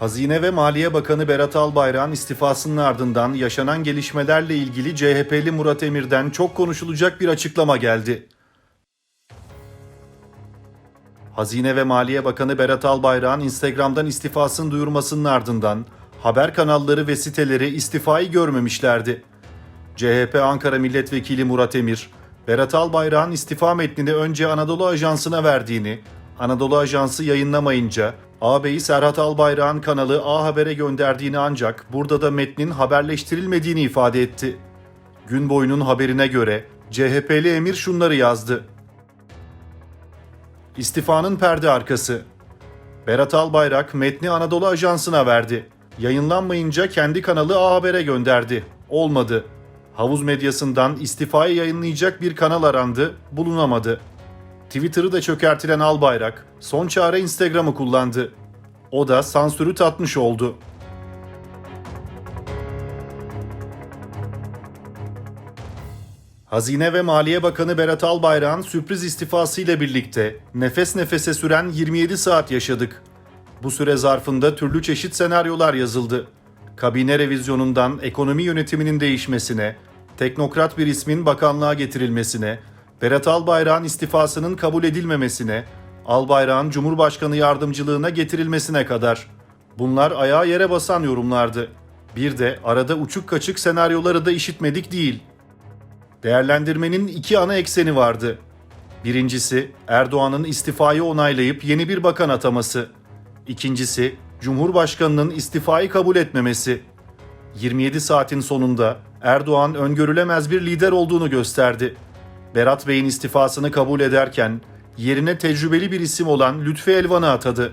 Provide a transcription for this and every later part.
Hazine ve Maliye Bakanı Berat Albayrak'ın istifasının ardından yaşanan gelişmelerle ilgili CHP'li Murat Emir'den çok konuşulacak bir açıklama geldi. Hazine ve Maliye Bakanı Berat Albayrak'ın Instagram'dan istifasını duyurmasının ardından haber kanalları ve siteleri istifayı görmemişlerdi. CHP Ankara Milletvekili Murat Emir, Berat Albayrak'ın istifa metnini önce Anadolu Ajansı'na verdiğini, Anadolu Ajansı yayınlamayınca ağabeyi Serhat Albayrak'ın kanalı A Haber'e gönderdiğini ancak burada da metnin haberleştirilmediğini ifade etti. Gün boyunun haberine göre CHP'li Emir şunları yazdı. İstifanın perde arkası. Berat Albayrak metni Anadolu Ajansı'na verdi. Yayınlanmayınca kendi kanalı A Haber'e gönderdi. Olmadı. Havuz medyasından istifayı yayınlayacak bir kanal arandı, bulunamadı. Twitter'ı da çökertilen Albayrak son çare Instagram'ı kullandı. O da sansürü tatmış oldu. Hazine ve Maliye Bakanı Berat Albayrak'ın sürpriz istifası ile birlikte nefes nefese süren 27 saat yaşadık. Bu süre zarfında türlü çeşit senaryolar yazıldı. Kabine revizyonundan ekonomi yönetiminin değişmesine, teknokrat bir ismin bakanlığa getirilmesine, Berat Albayrak'ın istifasının kabul edilmemesine, Albayrak'ın Cumhurbaşkanı yardımcılığına getirilmesine kadar. Bunlar ayağa yere basan yorumlardı. Bir de arada uçuk kaçık senaryoları da işitmedik değil. Değerlendirmenin iki ana ekseni vardı. Birincisi Erdoğan'ın istifayı onaylayıp yeni bir bakan ataması. İkincisi Cumhurbaşkanının istifayı kabul etmemesi. 27 saatin sonunda Erdoğan öngörülemez bir lider olduğunu gösterdi. Berat Bey'in istifasını kabul ederken yerine tecrübeli bir isim olan Lütfi Elvan'ı atadı.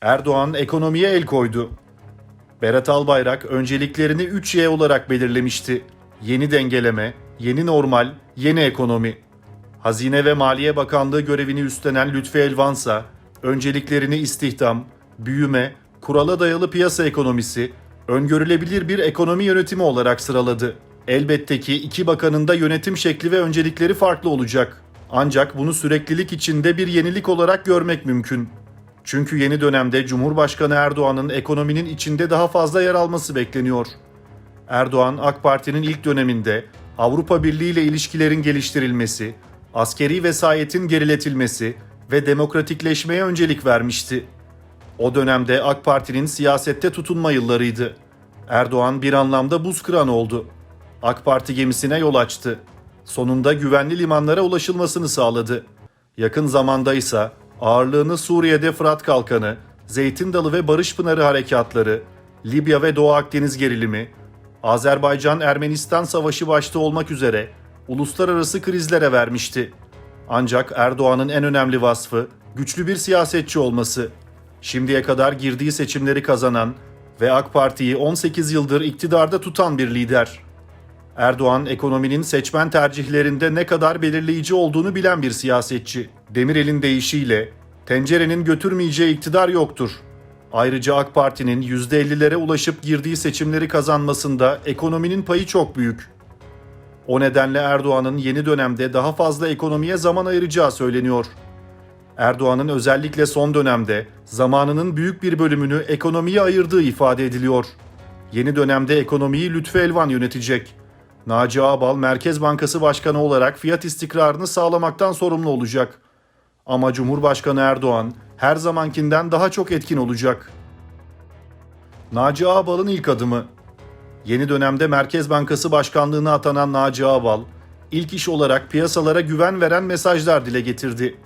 Erdoğan ekonomiye el koydu. Berat Albayrak önceliklerini 3Y olarak belirlemişti. Yeni dengeleme, yeni normal, yeni ekonomi. Hazine ve Maliye Bakanlığı görevini üstlenen Lütfi Elvansa, önceliklerini istihdam, büyüme, kurala dayalı piyasa ekonomisi, öngörülebilir bir ekonomi yönetimi olarak sıraladı. Elbette ki iki bakanın da yönetim şekli ve öncelikleri farklı olacak. Ancak bunu süreklilik içinde bir yenilik olarak görmek mümkün. Çünkü yeni dönemde Cumhurbaşkanı Erdoğan'ın ekonominin içinde daha fazla yer alması bekleniyor. Erdoğan AK Parti'nin ilk döneminde Avrupa Birliği ile ilişkilerin geliştirilmesi, askeri vesayetin geriletilmesi ve demokratikleşmeye öncelik vermişti. O dönemde AK Parti'nin siyasette tutunma yıllarıydı. Erdoğan bir anlamda buz kıran oldu. AK Parti gemisine yol açtı. Sonunda güvenli limanlara ulaşılmasını sağladı. Yakın zamanda ise ağırlığını Suriye'de Fırat Kalkanı, Zeytin Dalı ve Barış Pınarı harekatları, Libya ve Doğu Akdeniz gerilimi, Azerbaycan-Ermenistan savaşı başta olmak üzere uluslararası krizlere vermişti. Ancak Erdoğan'ın en önemli vasfı güçlü bir siyasetçi olması. Şimdiye kadar girdiği seçimleri kazanan ve AK Parti'yi 18 yıldır iktidarda tutan bir lider. Erdoğan ekonominin seçmen tercihlerinde ne kadar belirleyici olduğunu bilen bir siyasetçi. Demirel'in deyişiyle tencerenin götürmeyeceği iktidar yoktur. Ayrıca AK Parti'nin %50'lere ulaşıp girdiği seçimleri kazanmasında ekonominin payı çok büyük. O nedenle Erdoğan'ın yeni dönemde daha fazla ekonomiye zaman ayıracağı söyleniyor. Erdoğan'ın özellikle son dönemde zamanının büyük bir bölümünü ekonomiye ayırdığı ifade ediliyor. Yeni dönemde ekonomiyi Lütfü Elvan yönetecek. Naci Ağbal Merkez Bankası Başkanı olarak fiyat istikrarını sağlamaktan sorumlu olacak. Ama Cumhurbaşkanı Erdoğan her zamankinden daha çok etkin olacak. Naci Ağbal'ın ilk adımı Yeni dönemde Merkez Bankası Başkanlığına atanan Naci Ağbal, ilk iş olarak piyasalara güven veren mesajlar dile getirdi.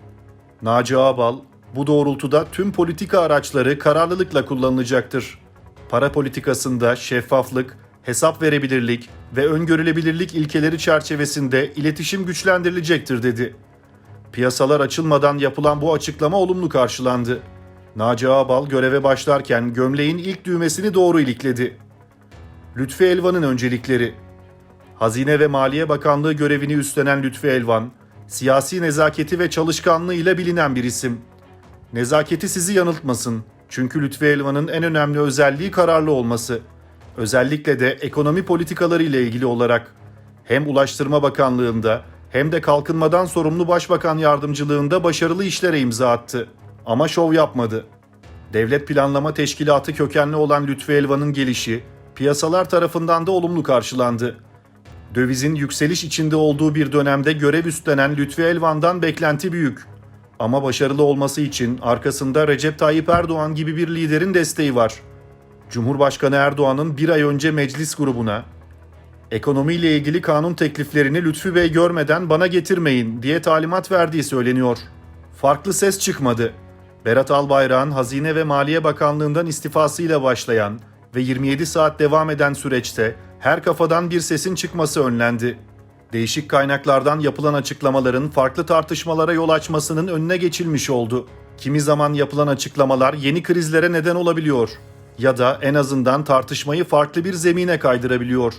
Naci Ağbal, bu doğrultuda tüm politika araçları kararlılıkla kullanılacaktır. Para politikasında şeffaflık, hesap verebilirlik ve öngörülebilirlik ilkeleri çerçevesinde iletişim güçlendirilecektir dedi. Piyasalar açılmadan yapılan bu açıklama olumlu karşılandı. Naci Ağbal göreve başlarken gömleğin ilk düğmesini doğru ilikledi. Lütfi Elvan'ın öncelikleri Hazine ve Maliye Bakanlığı görevini üstlenen Lütfi Elvan, siyasi nezaketi ve çalışkanlığı ile bilinen bir isim. Nezaketi sizi yanıltmasın. Çünkü Lütfi Elvan'ın en önemli özelliği kararlı olması. Özellikle de ekonomi politikaları ile ilgili olarak. Hem Ulaştırma Bakanlığı'nda hem de kalkınmadan sorumlu Başbakan Yardımcılığında başarılı işlere imza attı. Ama şov yapmadı. Devlet Planlama Teşkilatı kökenli olan Lütfi Elvan'ın gelişi piyasalar tarafından da olumlu karşılandı. Dövizin yükseliş içinde olduğu bir dönemde görev üstlenen Lütfi Elvan'dan beklenti büyük. Ama başarılı olması için arkasında Recep Tayyip Erdoğan gibi bir liderin desteği var. Cumhurbaşkanı Erdoğan'ın bir ay önce meclis grubuna ekonomiyle ilgili kanun tekliflerini Lütfü Bey görmeden bana getirmeyin diye talimat verdiği söyleniyor. Farklı ses çıkmadı. Berat Albayrak'ın Hazine ve Maliye Bakanlığı'ndan istifasıyla başlayan ve 27 saat devam eden süreçte her kafadan bir sesin çıkması önlendi. Değişik kaynaklardan yapılan açıklamaların farklı tartışmalara yol açmasının önüne geçilmiş oldu. Kimi zaman yapılan açıklamalar yeni krizlere neden olabiliyor ya da en azından tartışmayı farklı bir zemine kaydırabiliyor.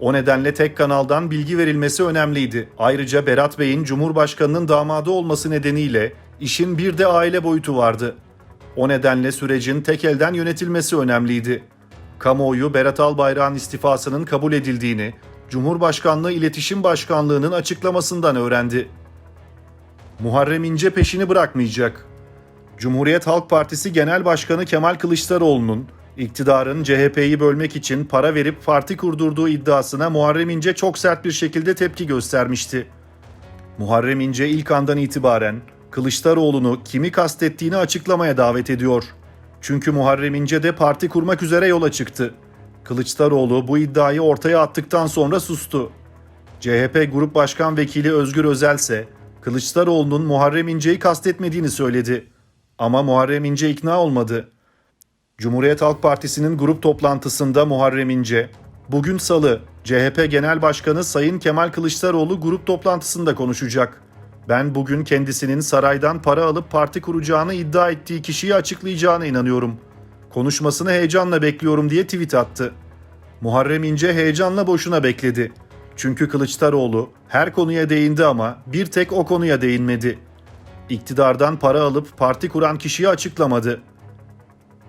O nedenle tek kanaldan bilgi verilmesi önemliydi. Ayrıca Berat Bey'in Cumhurbaşkanı'nın damadı olması nedeniyle işin bir de aile boyutu vardı. O nedenle sürecin tek elden yönetilmesi önemliydi. Kamuoyu Berat Albayrak'ın istifasının kabul edildiğini Cumhurbaşkanlığı İletişim Başkanlığı'nın açıklamasından öğrendi. Muharrem İnce peşini bırakmayacak. Cumhuriyet Halk Partisi Genel Başkanı Kemal Kılıçdaroğlu'nun iktidarın CHP'yi bölmek için para verip parti kurdurduğu iddiasına Muharrem İnce çok sert bir şekilde tepki göstermişti. Muharrem İnce ilk andan itibaren Kılıçdaroğlu'nu kimi kastettiğini açıklamaya davet ediyor. Çünkü Muharrem İnce de parti kurmak üzere yola çıktı. Kılıçdaroğlu bu iddiayı ortaya attıktan sonra sustu. CHP Grup Başkan Vekili Özgür Özel ise Kılıçdaroğlu'nun Muharrem İnce'yi kastetmediğini söyledi. Ama Muharrem İnce ikna olmadı. Cumhuriyet Halk Partisi'nin grup toplantısında Muharrem İnce, bugün salı CHP Genel Başkanı Sayın Kemal Kılıçdaroğlu grup toplantısında konuşacak. Ben bugün kendisinin saraydan para alıp parti kuracağını iddia ettiği kişiyi açıklayacağına inanıyorum. Konuşmasını heyecanla bekliyorum diye tweet attı. Muharrem İnce heyecanla boşuna bekledi. Çünkü Kılıçdaroğlu her konuya değindi ama bir tek o konuya değinmedi. İktidardan para alıp parti kuran kişiyi açıklamadı.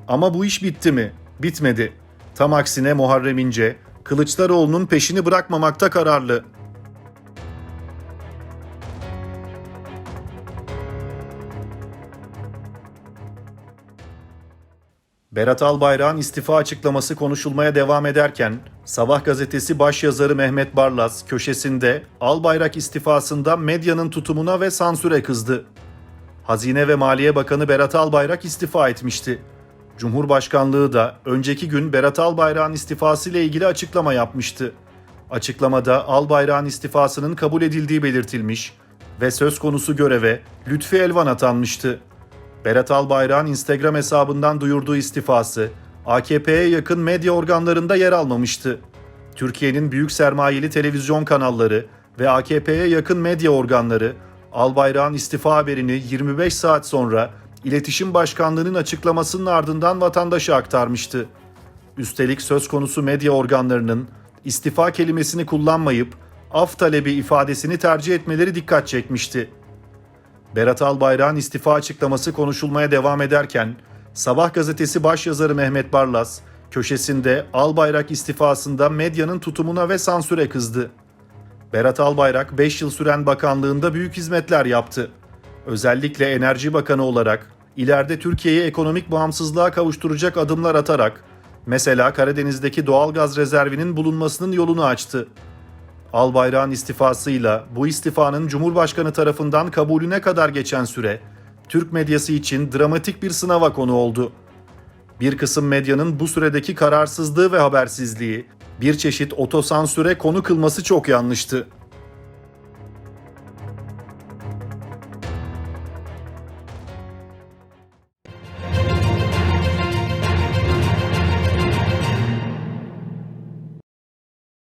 Ama bu iş bitti mi? Bitmedi. Tam aksine Muharrem İnce, Kılıçdaroğlu'nun peşini bırakmamakta kararlı. Berat Albayrak'ın istifa açıklaması konuşulmaya devam ederken, Sabah gazetesi başyazarı Mehmet Barlas köşesinde Albayrak istifasında medyanın tutumuna ve sansüre kızdı. Hazine ve Maliye Bakanı Berat Albayrak istifa etmişti. Cumhurbaşkanlığı da önceki gün Berat Albayrak'ın istifası ile ilgili açıklama yapmıştı. Açıklamada Albayrak'ın istifasının kabul edildiği belirtilmiş ve söz konusu göreve Lütfi Elvan atanmıştı. Berat Albayrak'ın Instagram hesabından duyurduğu istifası AKP'ye yakın medya organlarında yer almamıştı. Türkiye'nin büyük sermayeli televizyon kanalları ve AKP'ye yakın medya organları Albayrak'ın istifa haberini 25 saat sonra İletişim Başkanlığı'nın açıklamasının ardından vatandaşa aktarmıştı. Üstelik söz konusu medya organlarının istifa kelimesini kullanmayıp af talebi ifadesini tercih etmeleri dikkat çekmişti. Berat Albayrak'ın istifa açıklaması konuşulmaya devam ederken Sabah gazetesi başyazarı Mehmet Barlas köşesinde Albayrak istifasında medyanın tutumuna ve sansüre kızdı. Berat Albayrak 5 yıl süren bakanlığında büyük hizmetler yaptı. Özellikle Enerji Bakanı olarak ileride Türkiye'yi ekonomik bağımsızlığa kavuşturacak adımlar atarak mesela Karadeniz'deki doğal gaz rezervinin bulunmasının yolunu açtı. Albayrak'ın istifasıyla bu istifanın Cumhurbaşkanı tarafından kabulüne kadar geçen süre Türk medyası için dramatik bir sınava konu oldu. Bir kısım medyanın bu süredeki kararsızlığı ve habersizliği bir çeşit otosansüre konu kılması çok yanlıştı.